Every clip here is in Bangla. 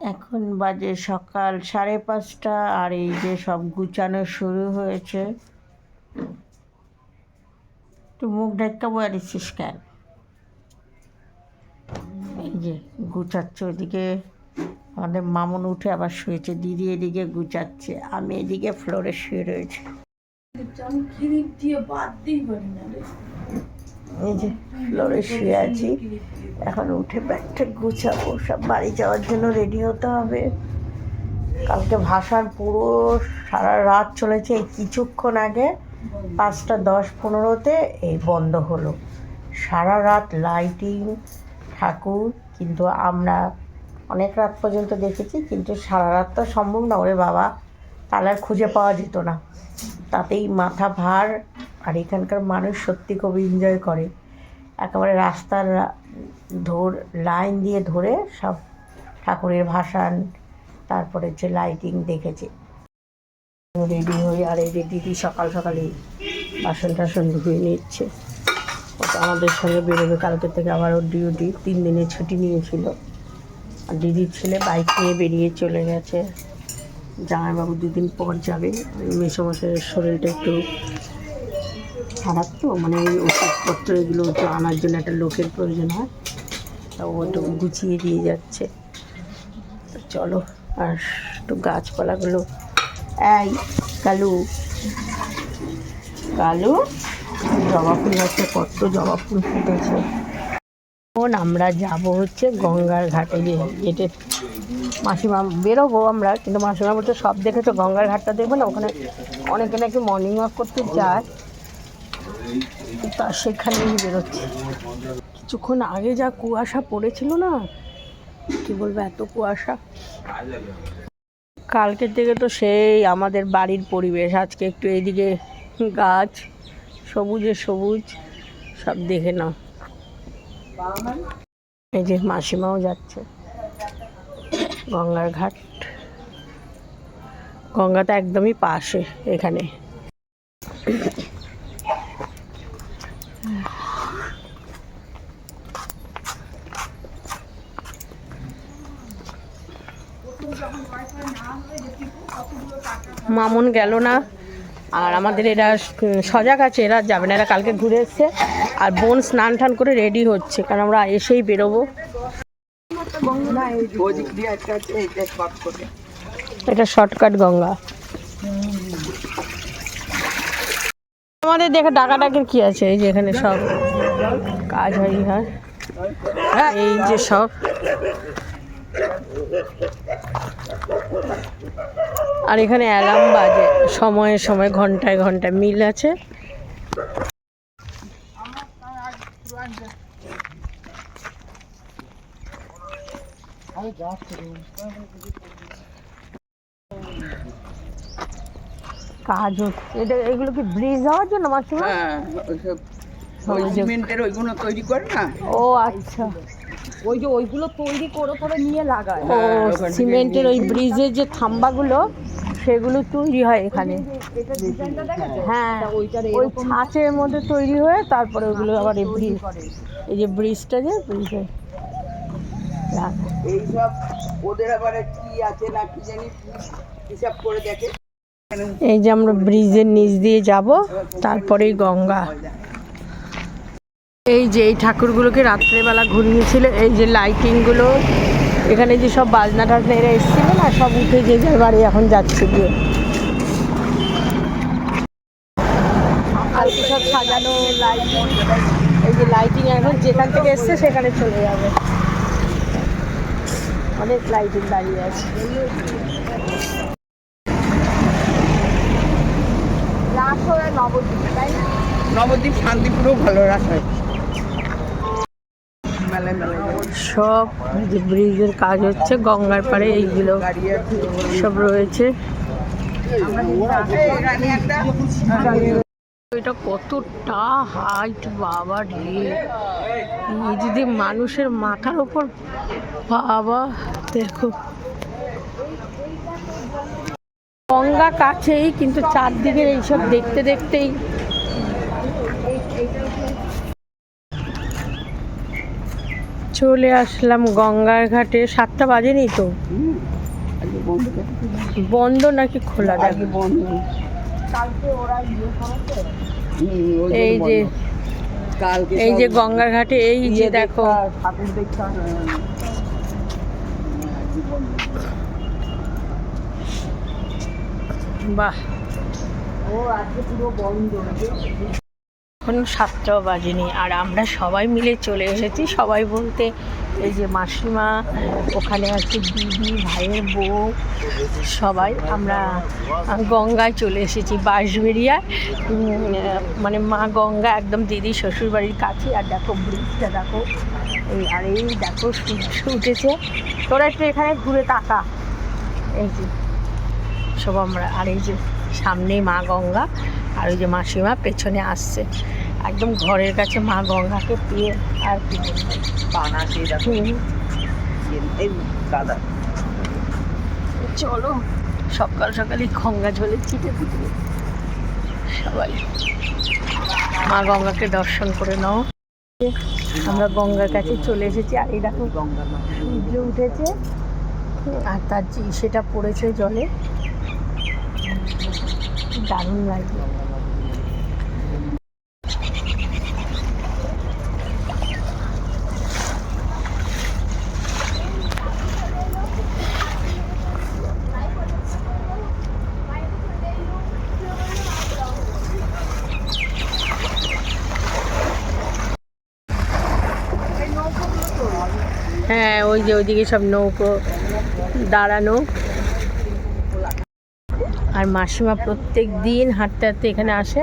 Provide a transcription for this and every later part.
এখন বাজে সকাল সাড়ে পাঁচটা আর এই যে সব গুছানো শুরু হয়েছে। তুই মুখ ঢেকা বয়ারিছিস কেন? এই যে গুছাচ্ছে ওইদিকে। আমাদের মামুন উঠে আবার শুয়েছে, দিদি এদিকে গুছাচ্ছে, আমি এদিকে ফ্লোরে শুয়ে রয়েছি। দিয়ে বাদ দিই পারি না এই যে ফ্লোরে শুয়ে আছি। এখন উঠে ব্যাগটা গুছাবো। সব বাড়ি যাওয়ার জন্য রেডি হতে হবে। কালকে ভাষার পুরো সারা রাত চলেছে এই কিছুক্ষণ আগে। পাঁচটা দশ পনেরোতে এই বন্ধ হলো। সারা রাত লাইটিং ঠাকুর, কিন্তু আমরা অনেক রাত পর্যন্ত দেখেছি, কিন্তু সারা রাত তো সম্ভব না। ওরে বাবা, তাহলে আর খুঁজে পাওয়া যেত না। তাতেই মাথা ভার আর এখানকার মানুষ সত্যি খুব এনজয় করে। একেবারে রাস্তার ধর লাইন দিয়ে ধরে সব ঠাকুরের ভাসান, তারপরে যে লাইটিং দেখেছে। রেডি হয়ে আর এই যে দিদি সকাল সকালে বাসন টাসন ধুয়ে নিচ্ছে। আমাদের সঙ্গে বেরোবে কালকে থেকে আবার ওর ডিউটি তিন দিনের ছুটি নিয়েছিল। আর দিদির ছেলে বাইক নিয়ে বেরিয়ে চলে গেছে। জামাইবাবু দুদিন পর যাবে। মেসমশাইয়ের শরীরটা একটু খারাপ তো মানে ওই ওষুধপত্র এগুলো তো আনার জন্য একটা লোকের প্রয়োজন হয়। তা ও তো গুছিয়ে দিয়ে যাচ্ছে। চলো, আর একটু গাছপালাগুলো। এই, কালু। কালু, জবা ফুল গাছে কত জবা ফুল ফুটেছে। এখন আমরা যাব হচ্ছে গঙ্গার ঘাটে গিয়ে গেটে মাসিমা, বেরোবো আমরা, কিন্তু মাসিমা বলছে, সব দেখেছ গঙ্গার ঘাটটা দেখবে না? ওখানে অনেকে নাকি মর্নিং ওয়াক করতে যায়। তা সেখানেই বেরোচ্ছে। কিছুক্ষণ আগে যা কুয়াশা পড়েছিল না, কি বলব, এত কুয়াশা। কালকের থেকে তো সেই আমাদের বাড়ির পরিবেশ, আজকে একটু এদিকে গাছ, সবুজে সবুজ, সব দেখে নাও। এই যে মাসিমাও যাচ্ছে, গঙ্গার ঘাট। গঙ্গাটা একদমই পাশে এখানে। মামুন গেল না। আর আমাদের এরা সজাগ আছে, এরা যাবে না, এরা কালকে ঘুরে এসছে। আর বোন স্নান টান করে রেডি হচ্ছে, কারণ আমরা এসেই বেরোবো। এটা শর্টকাট গঙ্গা। আমাদের দেখে ডাকাডাকির কি আছে? এই যে এখানে সব কাজ হয় হয় এই যে সব। আর এখানে অ্যালার্ম বাজে। সময়ে সময় ঘন্টায় ঘন্টায় মিল আছে। কাজ হচ্ছে। এটা এগুলো কি ব্রিজ হওয়ার জন্য মাসিমা? হ্যাঁ সিমেন্টের ওইগুলো তৈরি করে না? ও আচ্ছা। ওই যে ওইগুলো তৈরি করে করে নিয়ে লাগায়। ও হ্যাঁ, সিমেন্টের ওই ব্রিজের যে থাম্বাগুলো সেগুলো তৈরি হয় এখানে। হ্যাঁ ওই ছাঁচের মধ্যে তৈরি হয়ে তারপরে ওগুলো আবার এই ব্রিজ এই যে ব্রিজটা যে ব্রিজে এইসব ওদের আবার কি আছে না কি জানি হিসাব করে দেখে। এই যে আমরা ব্রিজের নিচ দিয়ে যাব তারপরেই গঙ্গা। এই যে এই ঠাকুরগুলোকে রাত্রেবেলা ঘুরিয়েছিল এই যে লাইটিংগুলো এখানে যে সব বাজনা টাজনা এরা এসেছিল না, সব উঠে যে যার বাড়ি এখন যাচ্ছে গিয়ে। আর কি সব সাজানো লাইটিং এই যে লাইটিং এখন যেখান থেকে এসছে সেখানে চলে যাবে। অনেক লাইটিং দাঁড়িয়ে আছে। রাত হয়ে নবদ্বীপ, তাই নবদ্বীপ শান্তিপুরেও ভালো রাস হয়। সব ব্রিজের কাজ হচ্ছে, গঙ্গার পাড়ে এইগুলো সব রয়েছে। এটা কতটা হাইট বাবা রে। যদি মানুষের মাথার ওপর বাবা, দেখো। গঙ্গা কাছেই, কিন্তু চারদিকে এইসব দেখতে দেখতেই চলে আসলাম গঙ্গার ঘাটে। সাতটা বাজেনি তো? বন্ধ নাকি খোলা? এই যে এই যে গঙ্গার ঘাটে এই যে দেখো। বাহ। ও আজকে পুরো বন্ধ। এখন সাতটাও বাজেনি আর আমরা সবাই মিলে চলে এসেছি। সবাই বলতে এই যে মাসিমা, ওখানে আছে দিদি, ভাইয়ের বউ, সবাই। আমরা গঙ্গায় চলে এসেছি বাঁশবেরিয়া মানে মা গঙ্গা একদম দিদি শ্বশুরবাড়ির কাছে। আর দেখো ব্রিজটা, দেখো। এই, আর এই দেখো সূর্য উঠেছে। তোরা একটু এখানে ঘুরে তাকা। এই যে, সব আমরা। আর এই যে সামনেই মা গঙ্গা। আর ওই যে মাসিমা পেছনে আসছে। একদম ঘরের কাছে মা গঙ্গাকে পেয়ে আর দাদা। চলো সকাল সকালই গঙ্গা ঝোলে ছিটে দিতে সবাই মা গঙ্গাকে দর্শন করে নাও। আমরা গঙ্গার কাছে চলে এসেছি। আর এই দেখো। সূর্য উঠেছে। আর তার যে সেটা পড়েছে জলে দারুণ লাগবে হ্যাঁ ওই যে ওইদিকে সব নৌকো দাঁড়ানো। আর মাসিমা প্রত্যেক দিন হাঁটতে হাঁটতে এখানে আসে।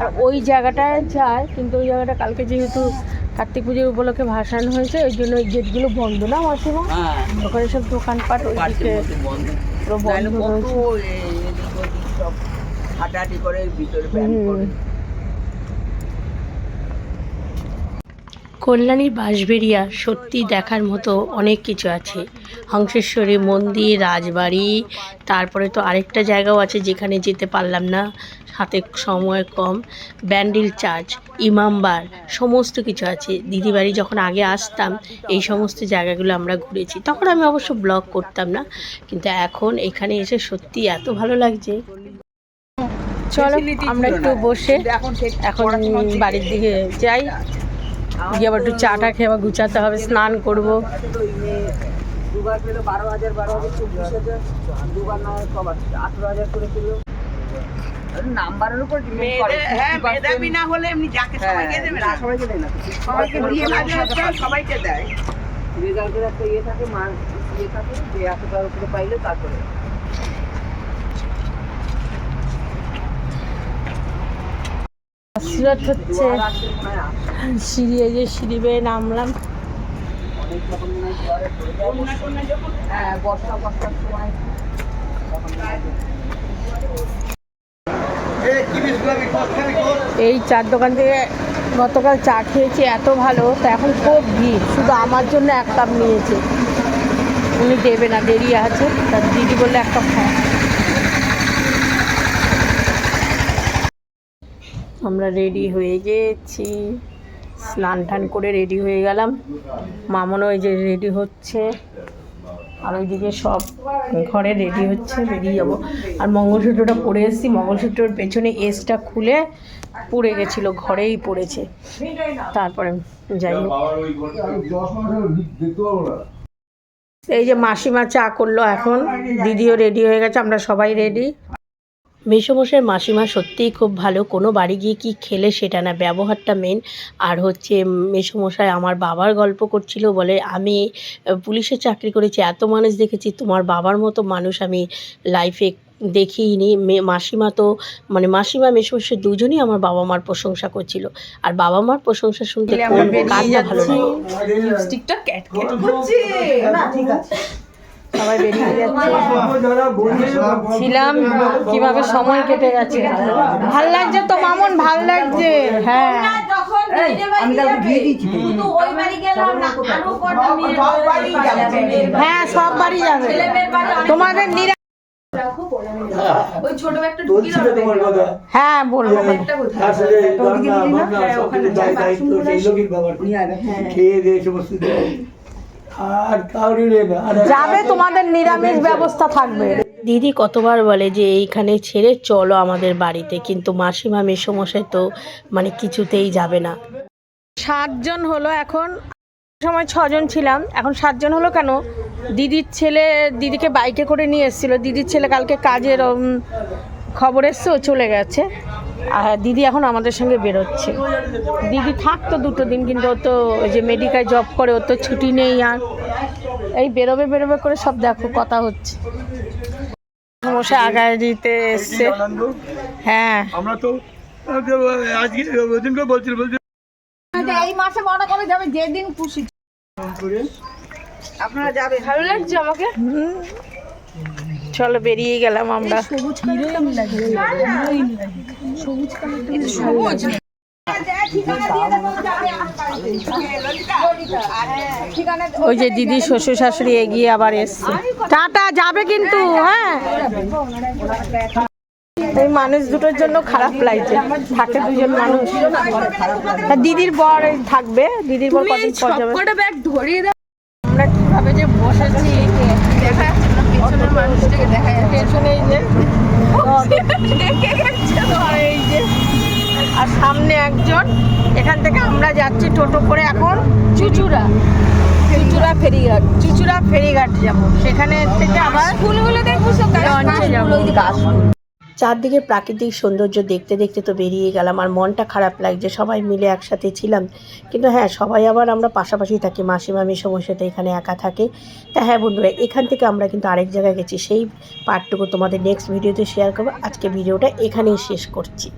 আর ওই জায়গাটায় যায় কিন্তু ওই জায়গাটা কালকে যেহেতু কার্তিক পুজোর উপলক্ষে ভাসান হয়েছে ওই জন্য ওই গেটগুলো বন্ধ না মাসিমা? হ্যাঁ। ওখানে সব দোকানপাট ওইদিকে পুরো বন্ধ হাঁটাহাঁটি করে ভিতরে হুম। করে। কল্যাণীর বাঁশবেরিয়া সত্যি দেখার মতো অনেক কিছু আছে। হংসেশ্বরী, মন্দির, রাজবাড়ি, তারপরে তো আরেকটা জায়গাও আছে যেখানে যেতে পারলাম না হাতে সময় কম, ব্যান্ডিল চার্চ ইমামবার সমস্ত কিছু আছে। দিদিবাড়ি যখন আগে আসতাম, এই সমস্ত জায়গাগুলো আমরা ঘুরেছি। তখন আমি অবশ্য ব্লগ করতাম না, কিন্তু এখন এখানে এসে সত্যি এত ভালো লাগছে। চলো, আমরা একটু বসে এখন বাড়ির দিকে যাই। গিয়ে আবার একটু চাটা খেয়ে আবার গুছাতে হবে, স্নান করব। দুবার পেল বারো হাজার বারো হাজার চব্বিশ হাজার দুবার না হয় কবার আঠেরো হাজার করে পেল। নাম্বারের উপর হ্যাঁ মেধাবী না হলে এমনি যাকে সবাইকে দেবে না। সবাইকে দেয় না সবাইকে দিয়ে না দেওয়ার তো সবাইকে দেয়। রেজাল্টের একটা ইয়ে থাকে মার ইয়ে থাকে যে এতটার উপরে পাইলে তারপরে। হচ্ছে। হয়। সিঁড়ি এই যে সিঁড়ি বেয়ে নামলাম। এই চার দোকান থেকে গতকাল চা খেয়েছি, এত ভালো। তা এখন খুব ভিড়, শুধু আমার জন্য এক কাপ নিয়েছে। উনি দেবে না দেরি আছে। তার দিদি বললে এক কাপ খাওয়া আমরা রেডি হয়ে গেছি। স্নান টান করে রেডি হয়ে গেলাম। মামনও ওই যে রেডি হচ্ছে। আর ওইদিকে সব ঘরে রেডি হচ্ছে, বেরিয়ে যাব। আর মঙ্গলসূত্রটা পরে এসেছি। মঙ্গলসূত্রর পেছনে এসটা খুলে পড়ে গেছিল, ঘরেই পড়েছে। তারপরে যাই হোক। এই যে মাসিমা চা করল এখন। দিদিও রেডি হয়ে গেছে, আমরা সবাই রেডি মেসোমশাই মাসিমা সত্যিই খুব ভালো। কোনো বাড়ি গিয়ে কি খেলে সেটা না ব্যবহারটা মেন আর হচ্ছে মেসোমশাই আমার বাবার গল্প করছিল বলে আমি পুলিশে চাকরি করেছি এত মানুষ দেখেছি তোমার বাবার মতো মানুষ আমি লাইফে দেখিনি। মে- মাসিমা তো মানে মাসিমা মেসোমশাই দুজনই আমার বাবা মার প্রশংসা করছিল। আর বাবা মার প্রশংসা শুনতে কোন কার ভালো লাগে। লিপস্টিকটা ক্যাট ক্যাট করছে। সবাই বেরিয়ে যাচ্ছে ছিলাম কীভাবে সময় কেটে যাচ্ছে ভালো লাগছে তো মামন ভালো লাগছে হ্যাঁ হ্যাঁ সব বাড়ি যাবে তোমাদের নিরা হ্যাঁ বলব হ্যাঁ, হ্যাঁ। খেয়ে দিয়ে সমস্ত দেয়। আর কাউরি রে যাবে তোমাদের নিরামিষ ব্যবস্থা থাকবে। দিদি কতবার বলে যে এইখানে ছেড়ে চলো আমাদের বাড়িতে কিন্তু মাসিমা মেসমশাই তো মানে কিছুতেই যাবে না। সাতজন হলো এখন সময় ছজন ছিলাম এখন সাতজন হলো কেন? দিদির ছেলে দিদিকে বাইকে করে নিয়ে এসেছিল দিদির ছেলে কালকে কাজের খবর এসছে ও চলে গেছে। আর দিদি এখন আমাদের সঙ্গে বেরোচ্ছে। দিদি থাকতো দুটো দিন কিন্তু ও তো ওই যে মেডিকেল জব করে ও তো ছুটি নেই আর। এই বেরোবে বেরোবে করে সব দেখো কথা হচ্ছে। মশা আগায় দিতে এসছে। হ্যাঁ। আমরা তো আজকে ওদিনকে বলছিল বলছিল। এই মাসে করে যাবে যেদিন খুশি। আপনারা যাবেন ভালো লাগছে আমাকে? চলো বেরিয়ে গেলাম আমরা। সবুজ সবুজ। ওই যে দিদি শ্বশুর শাশুড়ি এগিয়ে আবার এসছে। টাটা যাবে কিন্তু হ্যাঁ। এই মানুষ দুটোর জন্য খারাপ লাগছে থাকে দুজন মানুষ। দিদির বর থাকবে? দিদির বর কদিন পর যাবে? আমরা কীভাবে যে বসেছি দেখা যাচ্ছে না পেছনের মানুষটাকে দেখা যাচ্ছে। যে এই যে আর সামনে একজন। এখান থেকে আমরা যাচ্ছি টোটো করে এখন চুচুরা চুচুড়া ফেরিঘাট। চুচুড়া ফেরিঘাট যাব। সেখানে থেকে আবার ফুলগুলো দেখব সব গাছগুলো। চারদিকে প্রাকৃতিক সৌন্দর্য দেখতে দেখতে তো বেরিয়ে গেলাম আর মনটা খারাপ লাগছে, সবাই মিলে একসাথে ছিলাম। কিন্তু হ্যাঁ সবাই আবার আমরা পাশাপাশি থাকি, মাসিমামি সমস্যাটা এখানে একা থাকে। তা হ্যাঁ বন্ধুরা, এখান থেকে আমরা কিন্তু আরেক জায়গায় গেছি, সেই পার্টটুকু তোমাদের নেক্সট ভিডিওতে শেয়ার করব। আজকে ভিডিওটা এখানেই শেষ করছি।